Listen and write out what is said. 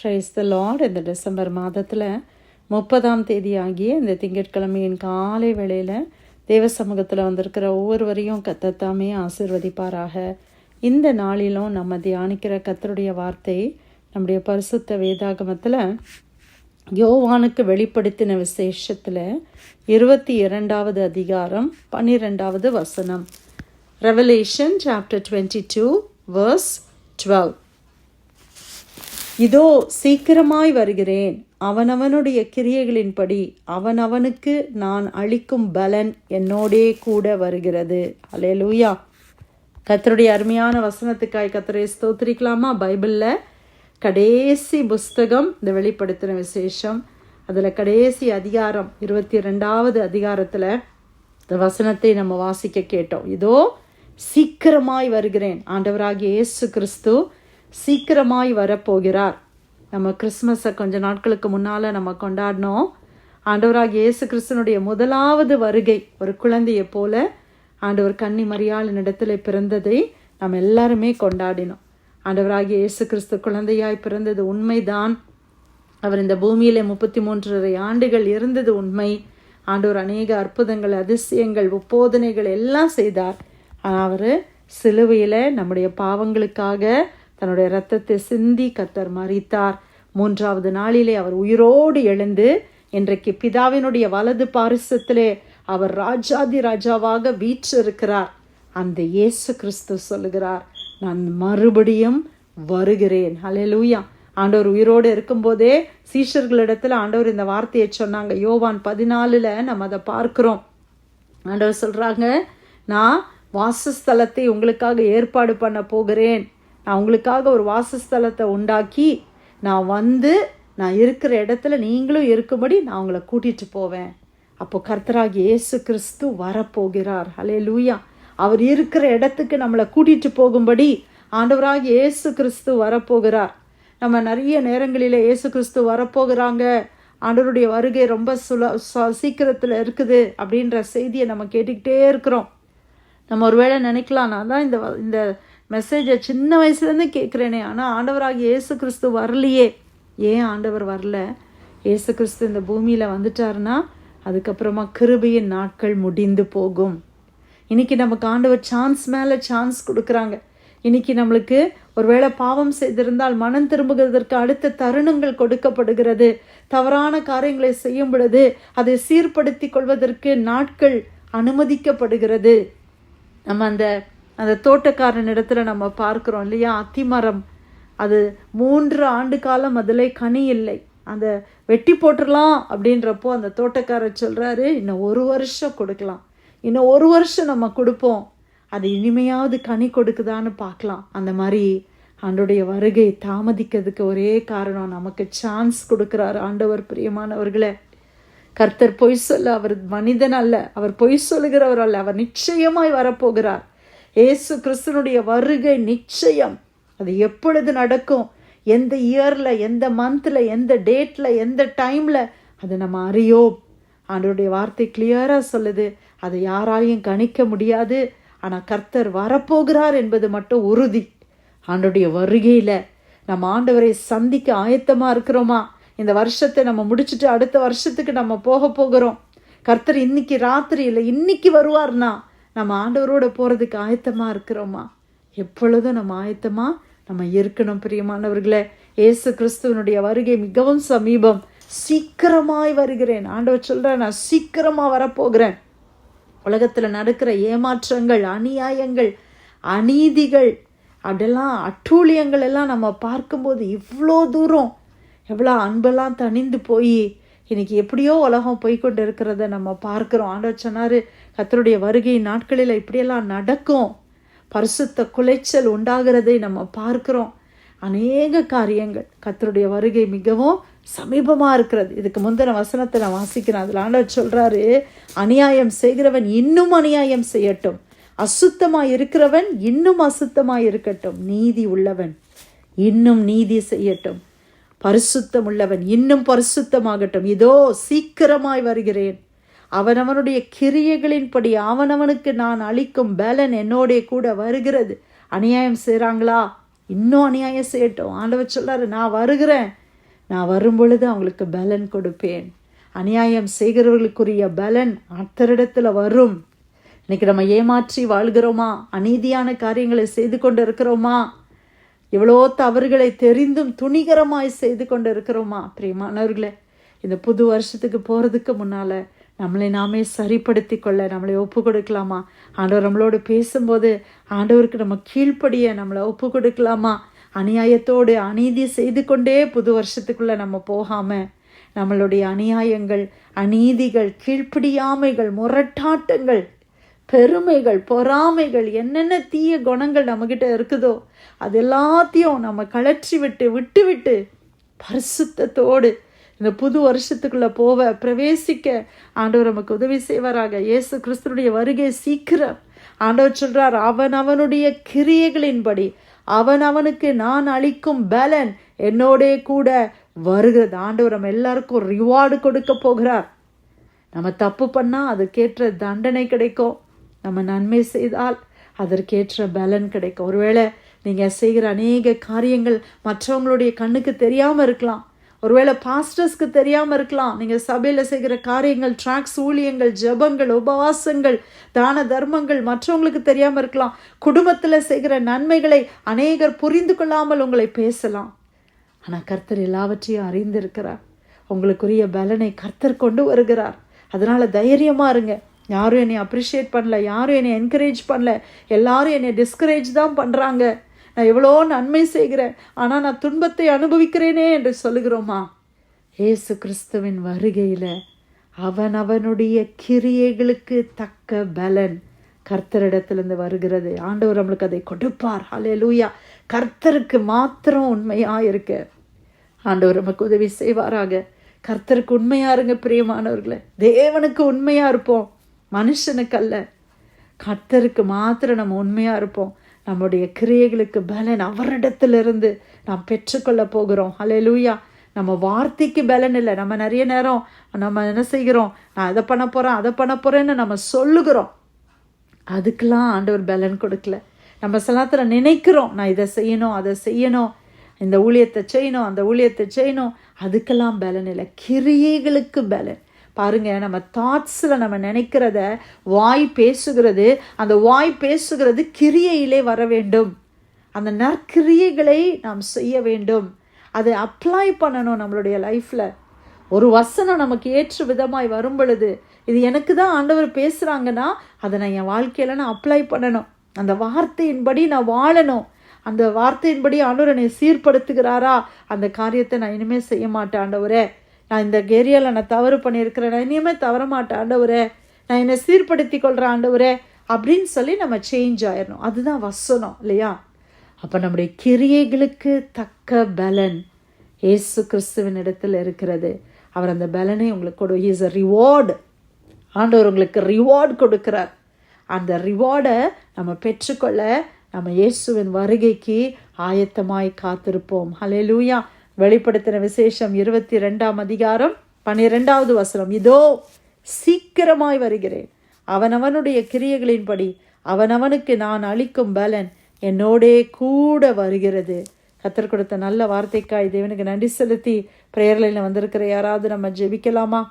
Price the Lord இந்த December மாதத்தில் முப்பதாம் தேதி ஆகிய இந்த திங்கட்கிழமையின் காலை வேளையில் தேவ சமூகத்தில் வந்திருக்கிற ஒவ்வொருவரையும் கத்தத்தாமே ஆசிர்வதிப்பாராக. இந்த நாளிலும் நம்ம தியானிக்கிற கத்தருடைய வார்த்தை நம்முடைய பரிசுத்த வேதாகமத்தில் யோவானுக்கு வெளிப்படுத்தின விசேஷத்தில் இருபத்தி இரண்டாவது அதிகாரம் பன்னிரெண்டாவது வசனம். Revelation chapter twenty two verse twelve இதோ சீக்கிரமாய் வருகிறேன். அவனவனுடைய கிரியைகளின்படி அவனவனுக்கு நான் அளிக்கும் பலன் என்னோடே கூட வருகிறது. அலேலூயா கத்தருடைய அருமையான வசனத்துக்காய் கத்தரை ஸ்தோத்திரிக்கலாமா? பைபிளில் கடைசி புஸ்தகம் இந்த வெளிப்படுத்தின விசேஷம். அதில் கடைசி அதிகாரம் இருபத்தி ரெண்டாவது அதிகாரத்தில் இந்த வசனத்தை நம்ம வாசிக்க கேட்டோம். இதோ சீக்கிரமாய் வருகிறேன். ஆண்டவராகிய இயேசு கிறிஸ்து சீக்கிரமாய் வரப்போகிறார். நம்ம கிறிஸ்மஸை கொஞ்ச நாட்களுக்கு முன்னால் நம்ம கொண்டாடினோம். ஆண்டவராக இயேசு கிறிஸ்தனுடைய முதலாவது வருகை ஒரு குழந்தையை போல ஆண்டவர் கன்னி மரியாளின் இடத்துல பிறந்ததை நம்ம எல்லாருமே கொண்டாடினோம். ஆண்டவராகிய இயேசு கிறிஸ்து குழந்தையாய் பிறந்தது உண்மைதான். அவர் இந்த பூமியிலே முப்பத்தி மூன்றரை ஆண்டுகள் இருந்தது உண்மை. ஆண்டவர் அநேக அற்புதங்கள் அதிசயங்கள் உப்போதனைகள் எல்லாம் செய்தார். ஆனால் அவர் சிலுவையில் நம்முடைய பாவங்களுக்காக தன்னுடைய இரத்தத்தை சிந்தி கத்தர் மறித்தார் மூன்றாவது நாளிலே அவர் உயிரோடு எழுந்து இன்றைக்கு பிதாவினுடைய வலது பாரிசத்திலே அவர் ராஜாதி ராஜாவாக வீற்றிருக்கிறார். அந்த இயேசு கிறிஸ்து சொல்லுகிறார் நான் மறுபடியும் வருகிறேன். ஹalleluya. ஆண்டவர் உயிரோடு இருக்கும்போதே சீஷர்களிடத்தில் ஆண்டவர் இந்த வார்த்தையை சொன்னாங்க. யோவான் பதினாலில் நம்ம அதை பார்க்குறோம். ஆண்டவர் சொல்கிறாங்க நான் வாசஸ்தலத்தை உங்களுக்காக ஏற்பாடு பண்ண போகிறேன். நான் உங்களுக்காக ஒரு வாசஸ்தலத்தை உண்டாக்கி நான் வந்து நான் இருக்கிற இடத்துல நீங்களும் இருக்கும்படி நான் உங்களை கூட்டிகிட்டு போவேன். அப்போ கர்த்தராகி இயேசு கிறிஸ்து வரப்போகிறார். ஹலே லூயா அவர் இருக்கிற இடத்துக்கு நம்மளை கூட்டிகிட்டு போகும்படி ஆண்டவராகி இயேசு கிறிஸ்து வரப்போகிறார். நம்ம நிறைய நேரங்களில் இயேசு கிறிஸ்து வரப்போகிறாங்க. ஆண்டவருடைய வருகை ரொம்ப சுல சீக்கிரத்தில் இருக்குது அப்படின்ற செய்தியை நம்ம கேட்டுக்கிட்டே இருக்கிறோம். நம்ம ஒருவேளை நினைக்கலாம் நான் தான் இந்த இந்த மெசேஜை சின்ன வயசுலேருந்து கேட்குறேனே ஆனால் ஆண்டவராக இயேசு கிறிஸ்து வரலையே. ஏன் ஆண்டவர் வரல? இயேசு கிறிஸ்து இந்த பூமியில் வந்துட்டாருன்னா அதுக்கப்புறமா கிருபையின் நாட்கள் முடிந்து போகும். இன்னைக்கு நமக்கு ஆண்டவர் சான்ஸ் மேலே சான்ஸ் கொடுக்குறாங்க. இன்றைக்கி நம்மளுக்கு ஒருவேளை பாவம் செய்திருந்தால் மனம் திரும்புகிறதற்கு அடுத்த தருணங்கள் கொடுக்கப்படுகிறது. தவறான காரியங்களை செய்யும் பொழுது அதை சீர்படுத்தி கொள்வதற்கு நாட்கள் அனுமதிக்கப்படுகிறது. நம்ம அந்த அந்த தோட்டக்காரன் இடத்துல நம்ம பார்க்குறோம் இல்லையா? அத்திமரம். அது மூன்று ஆண்டு காலம் அதில் கனி இல்லை. அந்த வெட்டி போட்டுடலாம் அப்படின்றப்போ அந்த தோட்டக்காரர் சொல்கிறாரு இன்னும் ஒரு வருஷம் கொடுக்கலாம். இன்னும் ஒரு வருஷம் நம்ம கொடுப்போம். அது இனிமையாவது கனி கொடுக்குதான்னு பார்க்கலாம். அந்த மாதிரி ஆண்டுடைய வருகை தாமதிக்கிறதுக்கு ஒரே காரணம் நமக்கு சான்ஸ் கொடுக்குறாரு ஆண்டவர் பிரியமானவர்களை. கர்த்தர் பொய் சொல்ல அவர் மனிதன் அல்ல. அவர் பொய் சொல்லுகிறவர் அல்ல. அவர் நிச்சயமாய் வரப்போகிறார். ஏசு கிறிஸ்தனுடைய வருகை நிச்சயம். அது எப்பொழுது நடக்கும்? எந்த இயரில் எந்த மந்தில் எந்த டேட்டில் எந்த டைமில் அதை நம்ம அறியோம். ஆண்டோடைய வார்த்தை கிளியராக சொல்லுது. அதை யாராலையும் கணிக்க முடியாது. ஆனால் கர்த்தர் வரப்போகிறார் என்பது மட்டும் உறுதி. ஆண்டுடைய வருகையில் நம்ம ஆண்டவரை சந்திக்க ஆயத்தமாக இருக்கிறோமா? இந்த வருஷத்தை நம்ம முடிச்சுட்டு அடுத்த வருஷத்துக்கு நம்ம போக போகிறோம். கர்த்தர் இன்னைக்கு ராத்திரி இல்லை இன்னைக்கு வருவார்னா? நம்ம ஆண்டவரோட போகிறதுக்கு ஆயத்தமாக இருக்கிறோமா? எப்பொழுதும் நம்ம ஆயத்தமாக நம்ம இருக்கணும் பிரியமானவர்களே. ஏசு கிறிஸ்துவனுடைய வருகை மிகவும் சமீபம். சீக்கிரமாய் வருகிறேன். ஆண்டவர் சொல்கிறேன் நான் சீக்கிரமாக வரப்போகிறேன். உலகத்தில் நடக்கிற ஏமாற்றங்கள் அநியாயங்கள் அநீதிகள் அதெல்லாம் அட்டூழியங்கள் எல்லாம் நம்ம பார்க்கும்போது இவ்வளோ தூரம் எவ்வளோ அன்பெல்லாம் தணிந்து போய் இன்னைக்கு எப்படியோ உலகம் போய்கொண்டு இருக்கிறத நம்ம பார்க்குறோம். ஆண்டவர் சொன்னார் கத்தருடைய வருகை நாட்களில் இப்படியெல்லாம் நடக்கும். பரிசுத்த குலைச்சல் உண்டாகிறதை நம்ம பார்க்குறோம். அநேக காரியங்கள் கத்தருடைய வருகை மிகவும் சமீபமாக இருக்கிறது. இதுக்கு முந்தின வசனத்தை நான் வாசிக்கிறேன். அதில் ஆண்டவர் சொல்கிறாரு அநியாயம் செய்கிறவன் இன்னும் அநியாயம் செய்யட்டும். அசுத்தமாக இருக்கிறவன் இன்னும் அசுத்தமாக இருக்கட்டும். நீதி உள்ளவன் இன்னும் நீதி செய்யட்டும். பரிசுத்தம் உள்ளவன் இன்னும் பரிசுத்தமாகட்டும். இதோ சீக்கிரமாய் வருகிறேன். அவனவனுடைய கிரியைகளின்படி அவனவனுக்கு நான் அளிக்கும் பலன் என்னோடைய கூட வருகிறது. அநியாயம் செய்கிறாங்களா இன்னும் அநியாயம் செய்யட்டும். ஆண்டவர் சொல்லாரு நான் வருகிறேன். நான் வரும் பொழுது அவங்களுக்கு பலன் கொடுப்பேன். அநியாயம் செய்கிறவர்களுக்குரிய பலன் அத்தரிடத்தில் வரும். இன்னைக்கு நம்ம ஏமாற்றி வாழ்கிறோமா? அநீதியான காரியங்களை செய்து கொண்டு இருக்கிறோமா எவ்வளோ தவறுகளை தெரிந்தும் துணிகரமாய் செய்து கொண்டு இருக்கிறோமா பிரியமானவர்களே இந்த புது வருஷத்துக்கு போகிறதுக்கு முன்னால் நம்மளை நாமே சரிப்படுத்தி கொள்ள நம்மளை ஒப்பு கொடுக்கலாமா? ஆண்டவர் நம்மளோடு பேசும்போது ஆண்டவருக்கு நம்ம கீழ்ப்படிய நம்மளை ஒப்பு கொடுக்கலாமா? அநியாயத்தோடு அநீதி செய்து கொண்டே புது வருஷத்துக்குள்ளே நம்ம போகாமல் நம்மளுடைய அநியாயங்கள் அநீதிகள் கீழ்ப்படியாமைகள் முரட்டாட்டங்கள் பெருமைகள் பொறாமைகள் என்னென்ன தீய குணங்கள் நம்மக்கிட்ட இருக்குதோ அது எல்லாத்தையும் நம்ம கழற்றி விட்டு விட்டு விட்டு பரிசுத்தத்தோடு இந்த புது வருஷத்துக்குள்ளே போவ பிரவேசிக்க ஆண்டவர் நமக்கு உதவி செய்வாராக. இயேசு கிறிஸ்துனுடைய வருகை சீக்கிரம். ஆண்டவர் சொல்கிறார் அவன் அவனுடைய கிரியைகளின்படி அவன் அவனுக்கு நான் அளிக்கும் பலன் என்னோடே கூட வருகிறது. ஆண்டவர் நம்ம எல்லாருக்கும் ரிவார்டு கொடுக்க போகிறார். நம்ம தப்பு பண்ணால் அதுக்கேற்ற தண்டனை கிடைக்கும். நம்ம நன்மை செய்தால் அதற்கேற்ற பலன் கிடைக்கும். ஒருவேளை நீங்கள் செய்கிற அநேக காரியங்கள் மற்றவங்களுடைய கண்ணுக்கு தெரியாமல் இருக்கலாம். ஒருவேளை பாஸ்டர்ஸ்க்கு தெரியாமல் இருக்கலாம். நீங்கள் சபையில் செய்கிற காரியங்கள் ட்ராக்ஸ் ஊழியங்கள் ஜபங்கள் உபவாசங்கள் தான தர்மங்கள் மற்றவங்களுக்கு தெரியாமல் இருக்கலாம். குடும்பத்தில் செய்கிற நன்மைகளை அநேகர் புரிந்து கொள்ளாமல் உங்களை பேசலாம். ஆனால் கர்த்தர் எல்லாவற்றையும் அறிந்திருக்கிறார். உங்களுக்குரிய பலனை கர்த்தர் கொண்டு வருகிறார். அதனால் தைரியமாக இருங்க. யாரும் என்னை அப்ரிஷியேட் பண்ணல யாரும் என்னை என்கரேஜ் பண்ணல எல்லாரும் என்னை டிஸ்கரேஜ் தான் பண்ணுறாங்க நான் எவ்வளோ நன்மை செய்கிறேன் ஆனால் நான் துன்பத்தை அனுபவிக்கிறேனே என்று சொல்லுகிறோமா? ஏசு கிறிஸ்துவின் வருகையில் அவன் அவனுடைய கிரியைகளுக்கு தக்க பலன் கர்த்தரிடத்திலிருந்து வருகிறது. ஆண்டவர் நம்மளுக்கு அதை கொடுப்பார். ஹலே லூயா கர்த்தருக்கு மாத்திரம் உண்மையாக இருக்க. ஆண்டவர் நமக்கு உதவி செய்வாராக. கர்த்தருக்கு உண்மையாக இருங்க பிரியமானவர்களே. தேவனுக்கு உண்மையாக இருப்போம். மனுஷனுக்கு அல்ல கர்த்தருக்கு மாத்திரம் நம்ம உண்மையாக இருப்போம். நம்முடைய கிரியைகளுக்கு பலன் அவரிடத்திலிருந்து நாம் பெற்றுக்கொள்ள போகிறோம். ஹலே லூயா நம்ம வார்த்தைக்கு பலன் இல்லை. நம்ம நிறைய நேரம் நம்ம என்ன செய்கிறோம்? நான் அதை பண்ண போகிறேன் அதை பண்ண போகிறேன்னு நம்ம சொல்லுகிறோம். அதுக்கெல்லாம் ஆண்டவர் பலன் கொடுக்கல. நம்ம சிலத்தில் நினைக்கிறோம் நான் இதை செய்யணும் அதை செய்யணும் இந்த ஊழியத்தை செய்யணும் அந்த ஊழியத்தை செய்யணும். அதுக்கெல்லாம் பலன் இல்லை. கிரியைகளுக்கு பலன். பாருங்கள் நம்ம தாட்ஸில் நம்ம நினைக்கிறத வாய் பேசுகிறது அந்த வாய் பேசுகிறது கிரியையிலே வர வேண்டும். அந்த நற்கிரியைகளை நாம் செய்ய வேண்டும். அதை அப்ளை பண்ணணும் நம்மளுடைய லைஃப்பில் ஒரு வசனம் நமக்கு ஏற்ற விதமாய் வரும் பொழுது இது எனக்கு தான் ஆண்டவர் பேசுகிறாங்கன்னா அதை நான் என் வாழ்க்கையில் நான் அப்ளை பண்ணணும். அந்த வார்த்தையின்படி நான் வாழணும். அந்த வார்த்தையின்படி ஆண்டவர் என்னை சீர்படுத்துகிறாரா? அந்த காரியத்தை நான் இனிமேல் செய்ய மாட்டேன் ஆண்டவரே. நான் இந்த ஏரியாவில் நான் தவறு பண்ணியிருக்கிறேன். நான் இனிமேல் தவற மாட்டேன் ஆண்டவரே. நான் என்னை சீர்படுத்தி கொள்கிறேன் ஆண்டவரே அப்படின்னு சொல்லி நம்ம சேஞ்ச் ஆயிடணும் அதுதான் வசனம் இல்லையா? அப்போ நம்முடைய கிரியைகளுக்கு தக்க பலன் ஏசு கிறிஸ்துவின் இடத்துல இருக்கிறது. அவர் அந்த பலனை உங்களுக்கு கொடு. இஸ் அ ரிவார்டு ஆண்டவர் உங்களுக்கு ரிவார்டு கொடுக்குறார். அந்த ரிவார்டை நம்ம பெற்றுக்கொள்ள நம்ம இயேசுவின் வருகைக்கு ஆயத்தமாய் காத்திருப்போம். ஹலே லூயா வெளிப்படுத்தின விசேஷம் இருபத்தி ரெண்டாம் அதிகாரம் பன்னிரெண்டாவது வசனம். இதோ சீக்கிரமாய் வருகிறேன். அவனவனுடைய கிரியைகளின்படி அவனவனுக்கு நான் அளிக்கும் பலன் என்னோடே கூட வருகிறது. கத்தர் கொடுத்த நல்ல வார்த்தைக்காய் தேவனுக்கு நன்றி செலுத்தி பிரேயர்லையில் வந்திருக்கிற யாராவது நம்ம ஜெபிக்கலாமா?